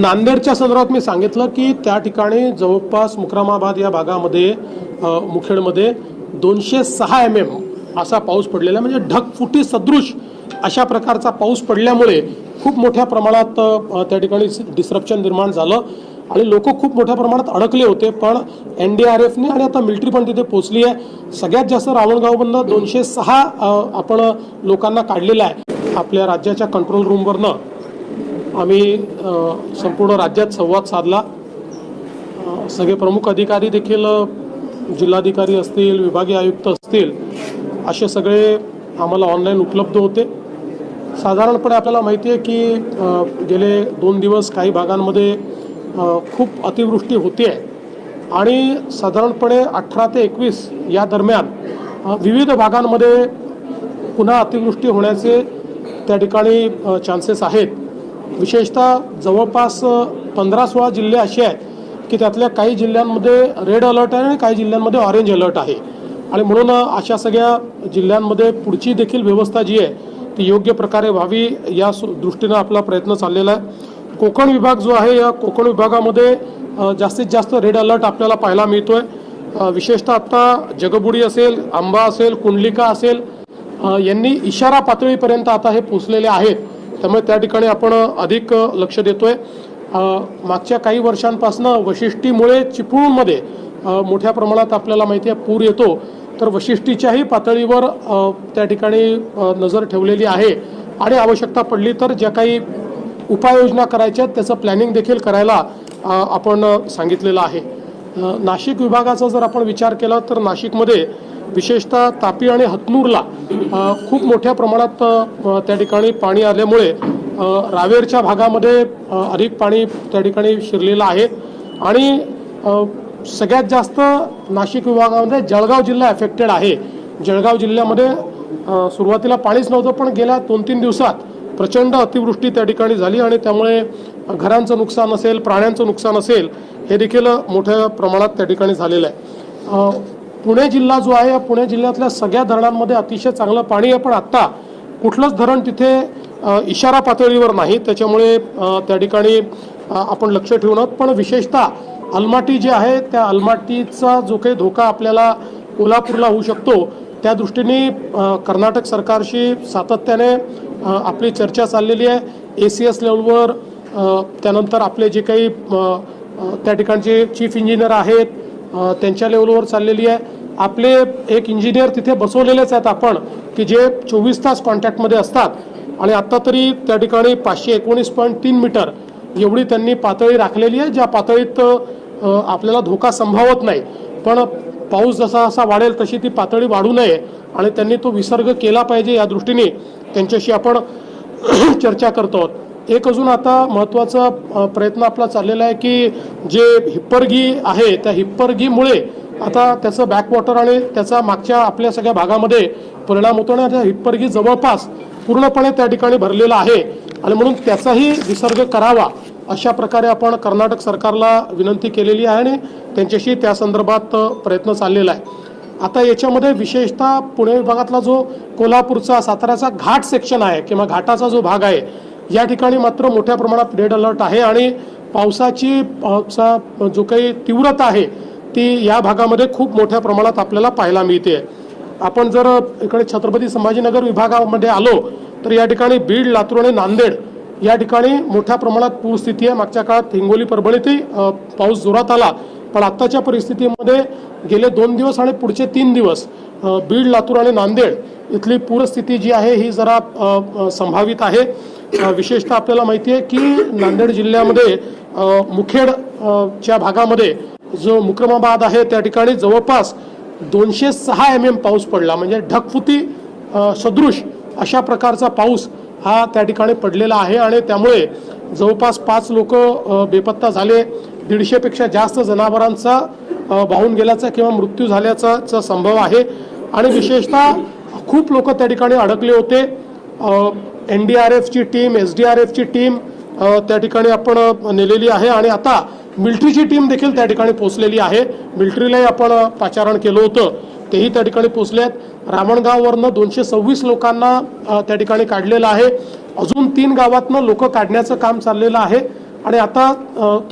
नांदेडच्या संदर्भात मी सांगितलं की त्या ठिकाणी जवळपास मुक्रामाबाद या भागामध्ये मुखेडमध्ये दोनशे सहा एम एम असा पाऊस पडलेला आहे. म्हणजे ढगफुटी सदृश अशा प्रकारचा पाऊस पडल्यामुळे खूप मोठ्या प्रमाणात त्या ठिकाणी डिस्रप्शन निर्माण झालं आणि लोक खूप मोठ्या प्रमाणात अडकले होते. पण एन डी आर एफने आणि आता मिलिटरी पण तिथे पोहोचली आहे. सगळ्यात जास्त रावणगावमधनं दोनशे सहा आपण लोकांना काढलेलं आहे. आपल्या राज्याच्या कंट्रोल रूमवरनं आम्ही संपूर्ण राज्यात संवाद साधला. सगळे प्रमुख अधिकारी देखील जिल्हाधिकारी असतील विभागीय आयुक्त असतील असे सगळे आम्हाला ऑनलाईन उपलब्ध होते. साधारणपणे आपल्याला माहिती आहे की गेले दोन दिवस काही भागांमध्ये खूप अतिवृष्टी होती आहे आणि साधारणपणे अठरा ते एकवीस या दरम्यान विविध भागांमध्ये पुन्हा अतिवृष्टी होण्याचे त्या ठिकाणी चान्सेस आहेत. विशेषतः जवळपास पंधरा सोळा जिल्हे असे आहेत की त्यातल्या काही जिल्ह्यांमध्ये रेड अलर्ट आहे आणि काही जिल्ह्यांमध्ये ऑरेंज अलर्ट आहे. आणि म्हणून अशा सगळ्या जिल्ह्यांमध्ये पुढची देखील व्यवस्था जी आहे ती योग्य प्रकारे व्हावी या दृष्टीनं आपला प्रयत्न चाललेला आहे. कोकण विभाग जो आहे या कोकण विभागामध्ये जास्तीत जास्त रेड अलर्ट आपल्याला पाहायला मिळतोय. विशेषतः आता जगबुडी असेल आंबा असेल कुंडलिका असेल यांनी इशारा पातळीपर्यंत आता हे पोचलेले आहेत. त्यामुळे त्या ठिकाणी आपण अधिक लक्ष देतोय. मागच्या काही वर्षांपासून वशिष्टीमुळे चिपळूणमध्ये मोठ्या प्रमाणात आपल्याला माहिती आहे पूर येतो. तर वशिष्टीच्याही पातळीवर त्या ठिकाणी नजर ठेवलेली आहे आणि आवश्यकता पडली तर ज्या काही उपाययोजना करायच्या आहेत त्याचं प्लॅनिंग देखील करायला आपण सांगितलेलं आहे. नाशिक विभागाचा जर आपण विचार केला तर नाशिकमध्ये विशेषतः तापी आणि हतनूरला खूप मोठ्या प्रमाणात त्या ठिकाणी पाणी आल्यामुळे रावेरच्या भागामध्ये अधिक पाणी त्या ठिकाणी शिरलेलं आहे. आणि सगळ्यात जास्त नाशिक विभागामध्ये जळगाव जिल्हा अफेक्टेड आहे. जळगाव जिल्ह्यामध्ये सुरुवातीला पाणीच नव्हतं पण गेल्या दोन तीन दिवसात प्रचंड अतिवृष्टी त्या ठिकाणी झाली आणि त्यामुळे घरांचं नुकसान असेल प्राण्यांचं नुकसान असेल हे देखील मोठ्या प्रमाणात त्या ठिकाणी झालेलं आहे. पुणे जिल्हा जो आहे पुणे जिल्ह्यातल्या सगळ्या धरणांमध्ये अतिशय चांगलं पाणी आहे. पण आत्ता कुठलंच धरण तिथे इशारा पातळीवर नाही. त्याच्यामुळे त्या ठिकाणी आपण लक्ष ठेवून आहोत. पण विशेषतः अलमाटी जे आहे त्या अलमाटीचा जो काही धोका आपल्याला कोल्हापूरला होऊ शकतो त्या दृष्टीने कर्नाटक सरकारशी सातत्याने आपली चर्चा चाललेली आहे. ए सी एस लेवलवर त्यानंतर आपले जे काही त्या ठिकाणचे चीफ इंजिनियर आहेत त्यांच्या लेवलवर चाललेली आहे. आपले एक इंजिनियर तिथे बसवलेलेच आहेत आपण की जे चोवीस तास कॉन्टॅक्टमध्ये असतात. आणि आत्ता तरी त्या ठिकाणी पाचशे एकोणीस पॉईंट तीन मीटर एवढी त्यांनी पातळी राखलेली आहे ज्या पातळीत आपल्याला धोका संभावत नाही. पण पाऊस जसा जसा वाढेल तशी ती पातळी वाढू नये. आणि त्यांनी तो विसर्ग केला पाहिजे या दृष्टीने त्यांच्याशी आपण चर्चा करतो आहोत. एक अजून आता महत्त्वाचा प्रयत्न आपला चाललेला आहे की जे हिप्परगी आहे त्या हिप्परगीमुळे आता त्याचं बॅकवॉटर आणि त्याचा मागच्या आपल्या सगळ्या भागामध्ये परिणाम होतो आणि त्या हिप्परगी जवळपास पूर्णपणे त्या ठिकाणी भरलेला आहे. आणि म्हणून त्याचाही विसर्ग करावा अशा प्रकारे आपण कर्नाटक सरकारला विनंती केलेली आहे आणि त्यांच्याशी त्या संदर्भात प्रयत्न चाललेला आहे. आता याच्यामध्ये विशेषतः पुणे विभागातला जो कोल्हापूरचा साताऱ्याचा घाट सेक्शन आहे किंवा घाटाचा जो भाग आहे या ठिकाणी मात्र मोठ्या प्रमाणात रेड अलर्ट आहे आणि पावसाची पावसा जो काही तीव्रता आहे ती या भागामध्ये खूप मोठ्या प्रमाणात आपल्याला पाहायला मिळते. आपण जर इकडे छत्रपती संभाजीनगर विभागामध्ये आलो तर या ठिकाणी बीड लातूर आणि नांदेड या ठिकाणी मोठ्या प्रमाणात पूरस्थिती आहे. मागच्या काळात हिंगोली परभणीतही पाऊस जोरात आला. पण आत्ताच्या परिस्थितीमध्ये गेले दोन दिवस आणि पुढचे तीन दिवस बीड लातूर आणि नांदेड इथली पूरस्थिती जी आहे ही जरा संभावित आहे. विशेषतः आपल्याला माहिती आहे की नांदेड जिल्ह्यामध्ये मुखेड च्या भागामध्ये जो मुक्रमाबाद आहे त्या ठिकाणी जवळपास दोनशे सहा एम एम पाऊस पडला. म्हणजे ढकफुती सदृश अशा प्रकारचा पाऊस हा त्या ठिकाणी पडलेला आहे आणि त्यामुळे जवळपास पाच लोक बेपत्ता झाले. दीडशेपेक्षा जास्त जनावरांचा वाहून गेल्याचा किंवा मृत्यू झाल्याचा संभव आहे. आणि विशेषतः खूप लोक त्या ठिकाणी अडकले होते. एन डी आर एफची टीम एस डी आर एफची टीम त्या ठिकाणी आपण नेलेली आहे. आणि आता मिल्ट्रीची टीम देखील त्या ठिकाणी पोहोचलेली आहे. मिल्ट्रीलाही आपण पाचारण केलं होतं. तेही त्या ठिकाणी पोहोचले आहेत. रामणगाववरनं दोनशे सव्वीस लोकांना त्या ठिकाणी काढलेलं आहे. अजून तीन गावातनं लोक काढण्याचं काम चाललेलं आहे. आणि आता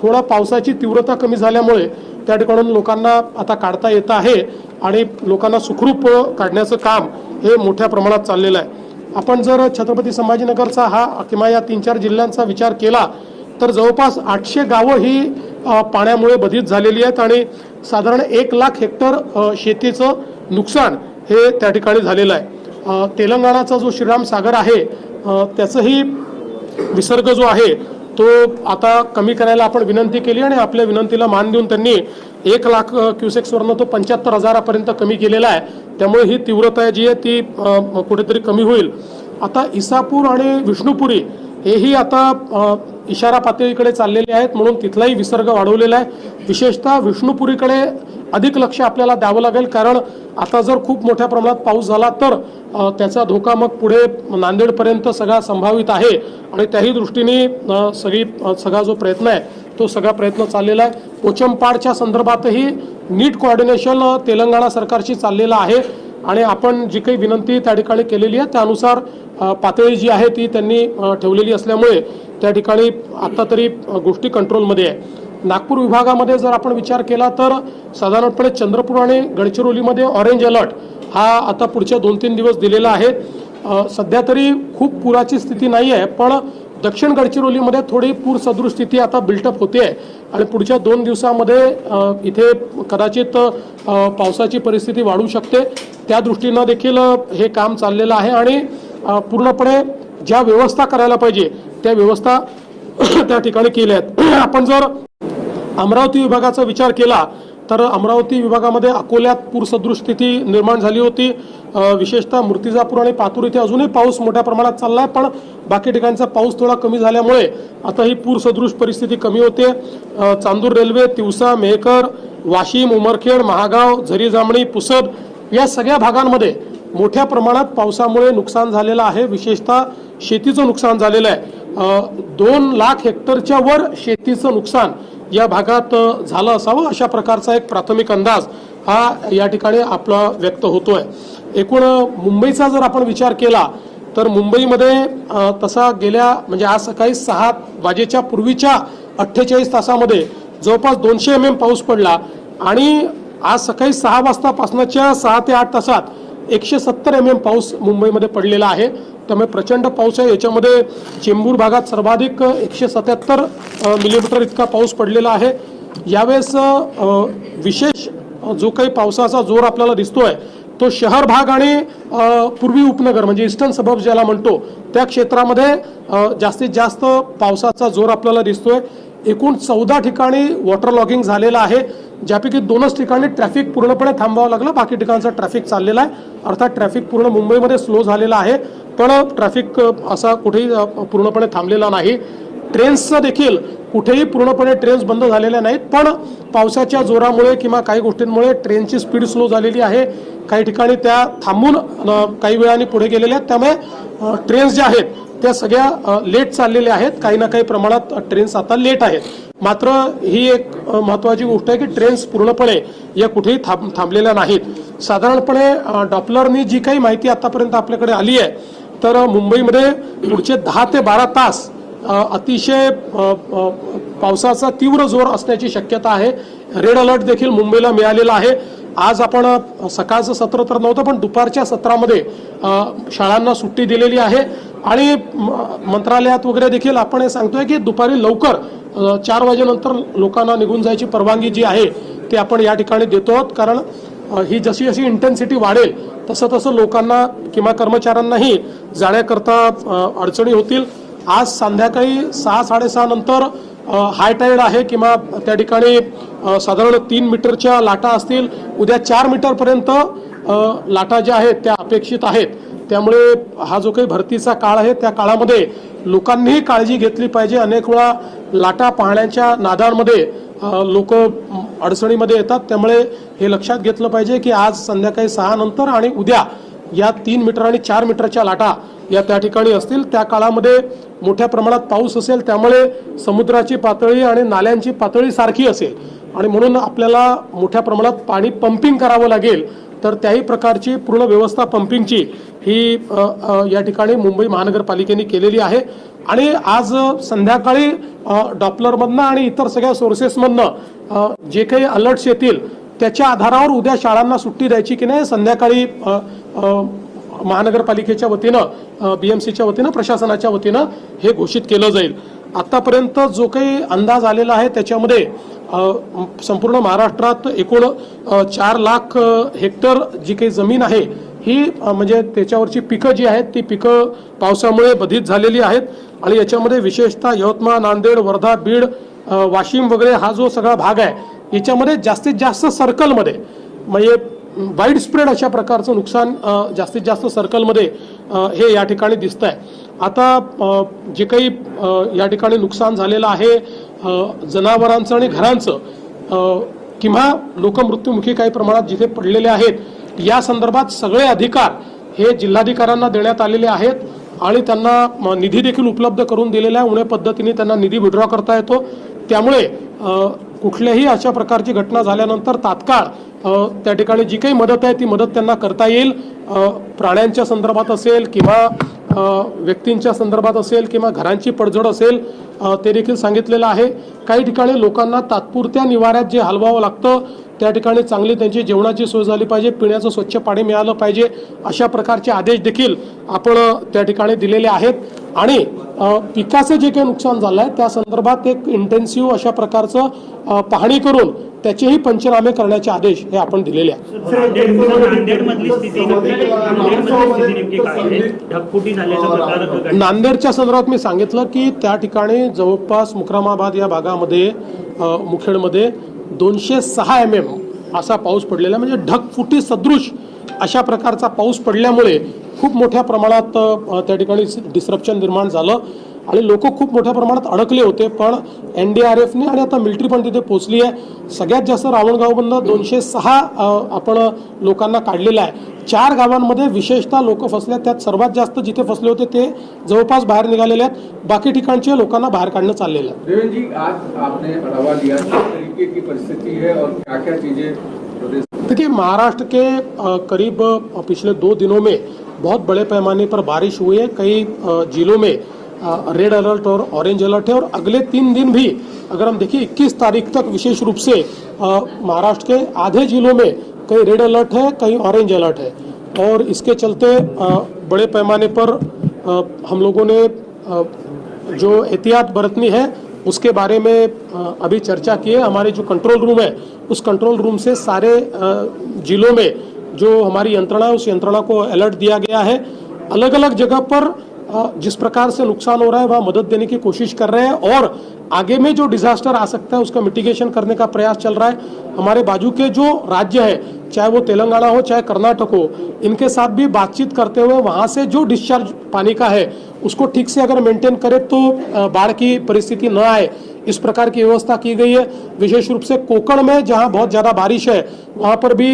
थोडा पावसाची तीव्रता कमी झाल्यामुळे त्या ठिकाणून लोकांना आता काढता येत आहे आणि लोकांना सुखरूप काढण्याचं काम हे मोठ्या प्रमाणात चाललेलं आहे. आपण जर छत्रपती संभाजीनगरचा हा किंवा या तीन चार जिल्ह्यांचा विचार केला तर जवळपास आठशे गावं ही पाण्यामुळे बधित झालेली आहेत आणि साधारण एक लाख हेक्टर शेतीचं नुकसान हे त्या ठिकाणी झालेलं आहे. तेलंगणाचा जो श्रीराम सागर आहे त्याचंही विसर्ग जो आहे तो आता कमी करायला आपण विनंती केली आणि आपल्या विनंतीला मान देऊन त्यांनी एक लाख क्युसेक्सवरनं तो पंच्याहत्तर हजारापर्यंत कमी केलेला आहे. त्यामुळे ही तीव्रता जी आहे ती कुठेतरी कमी होईल. आता इसापूर आणि विष्णुपुरी हेही आता इशारा पातळीकडे चाललेले आहेत म्हणून तिथलाही विसर्ग वाढवलेला आहे. विशेषतः विष्णुपुरीकडे अधिक लक्ष आपल्याला द्यावं लागेल कारण आता जर खूप मोठ्या प्रमाणात पाऊस झाला तर त्याचा धोका मग पुढे नांदेडपर्यंत सगळा संभावित आहे. आणि त्याही दृष्टीने सगळी सगळा जो प्रयत्न आहे तो सगळा प्रयत्न चाललेला आहे. पोचमपाडच्या संदर्भातही नीट कोऑर्डिनेशन तेलंगणा सरकारशी चाललेलं आहे. आणि आपण जी काही विनंती त्या ठिकाणी केलेली आहे त्यानुसार पातळी जी आहे ती त्यांनी ठेवलेली असल्यामुळे त्या ठिकाणी आत्ता तरी गोष्टी कंट्रोलमध्ये आहे. नागपूर विभागामध्ये जर आपण विचार केला तर साधारणपणे चंद्रपूर आणि गडचिरोलीमध्ये ऑरेंज अलर्ट हा आता पुढच्या दोन तीन दिवस दिलेला आहे. सध्या तरी खूप पुराची स्थिती नाही आहे पण दक्षिण गडचिरोलीमध्ये थोडी पूरसदृश स्थिती आता बिल्टअप होते आहे. आणि पुढच्या दोन दिवसामध्ये इथे कदाचित पावसाची परिस्थिती वाढू शकते. त्या दृष्टीनं देखील हे काम चाललेलं आहे. आणि पूर्णपणे ज्या व्यवस्था करायला पाहिजे त्या व्यवस्था त्या ठिकाणी केल्या आहेत. आपण जर अमरावती विभागाचा विचार केला तर अमरावती विभागामध्ये अकोल्यात पूरसदृश स्थिती निर्माण झाली होती. विशेषतः मूर्तिजापूर आणि पातूर इथे अजूनही पाऊस मोठ्या प्रमाणात चालला आहे पण बाकी ठिकाणचा पाऊस थोडा कमी झाल्यामुळे आता ही पूरसदृश परिस्थिती कमी होते. चांदूर रेल्वे तिवसा मेहकर वाशिम उमरखेड महागाव झरी जामणी पुसद या सगळ्या भागांमध्ये मोठ्या प्रमाणात पावसामुळे नुकसान झालेलं आहे. विशेषतः शेतीचं नुकसान झालेलं आहे. दोन लाख हेक्टरच्या वर शेतीचं नुकसान या भागात झालं असावं अशा प्रकारचा एक प्राथमिक अंदाज हा या ठिकाणी आपला व्यक्त होतोय. एकूण मुंबईचा जर आपण विचार केला तर मुंबईमध्ये तसा गेल्या म्हणजे आज सकाळी सहा वाजेच्या पूर्वीच्या अठ्ठेचाळीस तासामध्ये जवळपास दोनशे एम एम पाऊस पडला आणि आज सकाळी सहा वाजतापासनच्या सहा ते आठ तासात एकशे सत्तर एम एम पाऊस मुंबईमध्ये पडलेला आहे. त्यामुळे प्रचंड पाऊस आहे. याच्यामध्ये चेंबूर भागात सर्वाधिक एकशे सत्याहत्तर मिलीमीटर इतका पाऊस पडलेला आहे. यावेळेस विशेष जो काही पावसाचा जोर आपल्याला दिसतोय तो शहर भाग आणि पूर्वी उपनगर म्हणजे इस्टर्न सबब ज्याला म्हणतो त्या क्षेत्रामध्ये जास्तीत जास्त पावसाचा जोर आपल्याला दिसतोय. एकूण चौदा ठिकाणी वॉटर लॉगिंग झालेलं आहे. ज्यापैकी दोनच ठिकाणी ट्रॅफिक पूर्णपणे थांबावं लागलं. बाकी ठिकाणचं ट्रॅफिक चाललेलं आहे. अर्थात ट्रॅफिक पूर्ण मुंबईमध्ये स्लो झालेला आहे. पण ट्रॅफिक असा कुठेही पूर्णपणे थांबलेला नाही. ट्रेन्सचं देखील कुठेही पूर्णपणे ट्रेन्स बंद झालेल्या नाहीत. पण पावसाच्या जोरामुळे किंवा काही गोष्टींमुळे ट्रेनची स्पीड स्लो झालेली आहे. काही ठिकाणी त्या थांबून काही वेळाने पुढे गेलेल्या आहेत. त्यामुळे ट्रेन्स ज्या आहेत त्या सगळ्या लेट चाललेल्या आहेत. काही ना काही प्रमाणात ट्रेन्स आता लेट आहेत. मात्र ही एक महत्वाची महत्त्वाची गोष्ट आहे की ट्रेन्स पूर्णपणे या कुठेही थांब थांबलेल्या नाहीत. साधारणपणे डॉपलरनी जी काही माहिती आतापर्यंत आपल्याकडे आली आहे तर मुंबईमध्ये पुढचे दहा ते बारा तास अतिशय पावसाचा तीव्र जोर असण्याची शक्यता आहे. रेड अलर्ट देखील मुंबईला मिळालेला आहे. आज आपण सकाळचं सत्र तर नव्हतं पण दुपारच्या सत्रामध्ये शाळांना सुट्टी दिलेली आहे. आणि म- मंत्रालयात वगैरे देखील आपण हे सांगतोय की दुपारी लवकर चार वाजेनंतर लोकांना निघून जायची परवानगी जी आहे ती आपण या ठिकाणी देतो आहोत. कारण ही जशी जशी इंटेन्सिटी वाढेल तसं तसं लोकांना किंवा कर्मचाऱ्यांनाही जाण्याकरता अडचणी होतील. आज संध्याकाळी सहा साडेसहा नंतर हाय टाईड आहे किंवा त्या ठिकाणी साधारण तीन मीटरच्या लाटा असतील उद्या चार मीटरपर्यंत लाटा ज्या आहेत त्या अपेक्षित आहेत. त्यामुळे हा जो काही भरतीचा काळ आहे त्या काळामध्ये लोकांनीही काळजी घेतली पाहिजे. अनेक वेळा लाटा पाहण्याच्या नादांमध्ये लोक अडचणीमध्ये येतात. त्यामुळे हे लक्षात घेतलं पाहिजे की आज संध्याकाळी सहा नंतर आणि उद्या या तीन मीटर आणि चार मीटरच्या लाटा या त्या ठिकाणी असतील. त्या काळामध्ये मोठ्या प्रमाणात पाऊस असेल त्यामुळे समुद्राची पातळी आणि नाल्यांची पातळी सारखी असेल. आणि म्हणून आपल्याला मोठ्या प्रमाणात पाणी पंपिंग करावं लागेल. तर त्याही प्रकारची पूर्ण व्यवस्था पंपिंगची ही या ठिकाणी मुंबई महानगरपालिकेने केलेली आहे. आणि आज संध्याकाळी डॉपलरमधनं आणि इतर सगळ्या सोर्सेसमधनं जे काही अलर्ट्स येतील त्याच्या आधारावर उद्या शाळांना सुट्टी द्यायची की नाही संध्याकाळी महानगरपालिकेच्या वतीनं बी एम सीच्या वतीनं प्रशासनाच्या वतीनं हे घोषित केलं जाईल. आतापर्यंत जो काही अंदाज आलेला आहे त्याच्यामध्ये संपूर्ण महाराष्ट्रात एकूण चार लाख हेक्टर जी काही जमीन आहे ही म्हणजे त्याच्यावरची पिकं जी आहेत ती पिकं पावसामुळे बधित झालेली आहेत. आणि याच्यामध्ये विशेषतः यवतमाळ नांदेड वर्धा बीड वाशिम वगैरे हा जो सगळा भाग आहे याच्यामध्ये जास्तीत जास्त सर्कलमध्ये म्हणजे वाईड स्प्रेड अशा प्रकारचं नुकसान जास्तीत जास्त सर्कलमध्ये हे या ठिकाणी दिसत आहे आता जे काही या ठिकाणी नुकसान झालेलं आहे जनावरांचं आणि घरांचं किंवा लोक मृत्युमुखी काही प्रमाणात जिथे पडलेले आहेत या संदर्भात सगळे अधिकार हे जिल्हाधिकाऱ्यांना देण्यात आलेले आहेत आणि त्यांना म, निधी देखील उपलब्ध करून दिलेला आहे. उण्या पद्धतीने त्यांना निधी विड्रॉ करता येतो. त्यामुळे कुठल्याही अशा प्रकारची घटना झाल्यानंतर तात्काळ त्या ठिकाणी जी काही मदत आहे ती मदत त्यांना करता येईल. प्राण्यांच्या संदर्भात असेल किंवा व्यक्तींच्या संदर्भात असेल किंवा घरांची पडझड असेल ते देखील सांगितलेलं आहे. काही ठिकाणी लोकांना तात्पुरत्या निवाऱ्यात जे हलवावं लागतं त्या ठिकाणी चांगली त्यांची जेवणाची सोय झाली पाहिजे पिण्याचं स्वच्छ पाणी मिळालं पाहिजे अशा प्रकारचे आदेश देखील आपण त्या ठिकाणी दिलेले आहेत. आणि पिकाचं जे काही नुकसान झालं आहे त्या संदर्भात एक इंटेन्सिव्ह अशा प्रकारचं पाहणी करून त्याचेही पंचनामे करण्याचे आदेश हे आपण दिलेले आहेत. नांदेडच्या संदर्भात मी सांगितलं की त्या ठिकाणी जवळपास मुक्रामाबाद या भागामध्ये मुखेडमध्ये दोनशे सहा एम एम असा पाऊस पडलेला म्हणजे ढगफुटी सदृश अशा प्रकारचा पाऊस पडल्यामुळे खूप मोठ्या प्रमाणात त्या ठिकाणी डिस्रप्शन निर्माण झालं. आणि लोक खूप मोठ्या प्रमाणात अडकले होते पण एन डी आर एफने आणि आता मिलिटरी पण तिथे पोहोचली आहे. सगळ्यात जास्त रावणगावमधनं दोनशे सहा आपण लोकांना काढलेलं आहे. चार गावांमध्ये विशेषतः लोक फसले. त्यात सर्वात जास्त जिथे फसले होते ते जवळपास बाहेर निघालेले आहेत. बाकी ठिकाणचे लोकांना बाहेर काढणं चाललेलं आहे. जी आज आपने बढ़ावा लिया किस तरीके की परिस्थिति है और क्या क्या चीजें प्रदेश देखिए महाराष्ट्र के करीब पिछले दो दिनों में बहुत बड़े पैमाने पर बारिश हुई है. कई जिलों में रेड अलर्ट और ऑरेंज अलर्ट है और अगले तीन दिन भी अगर हम देखिए 21 तारीख तक विशेष रूप से महाराष्ट्र के आधे जिलों में कहीं रेड अलर्ट है कहीं ऑरेंज अलर्ट है। और इसके चलते बड़े पैमाने पर हम लोगों ने जो एहतियात बरतनी है, उसके बारे में अभी चर्चा की है। हमारे जो कंट्रोल रूम है, उस कंट्रोल रूम से सारे जिलों में जो हमारी यंत्रणा उस यंत्रणा को अलर्ट दिया गया है। अलग अलग जगह पर जिस प्रकार से नुकसान हो रहा है वहाँ मदद देने की कोशिश कर रहे हैं और आगे में जो डिजास्टर आ सकता है, उसका मिटिगेशन करने का प्रयास चल रहा है। हमारे बाजू के जो राज्य है, चाहे वो तेलंगाना हो, चाहे कर्नाटक हो, इनके साथ भी बातचीत करते हुए वहाँ से जो डिस्चार्ज पानी का है, उसको ठीक से अगर मेंटेन करे तो बाढ़ की परिस्थिति न आए। इस प्रकार की व्यवस्था की गई है। विशेष रूप से कोकण में, जहाँ बहुत ज़्यादा बारिश है, वहाँ पर भी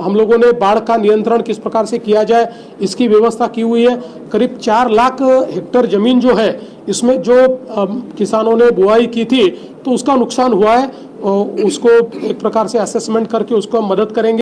हम लोगों ने बाढ़ का नियंत्रण किस प्रकार से किया जाए, इसकी व्यवस्था की हुई है। करीब चार लाख हेक्टर ज़मीन जो है इसमें जो किसानों ने बुआई की थी तो उसका नुकसान हुआ है उसको एक प्रकार से असेसमेंट करके उसको मदद करेंगे।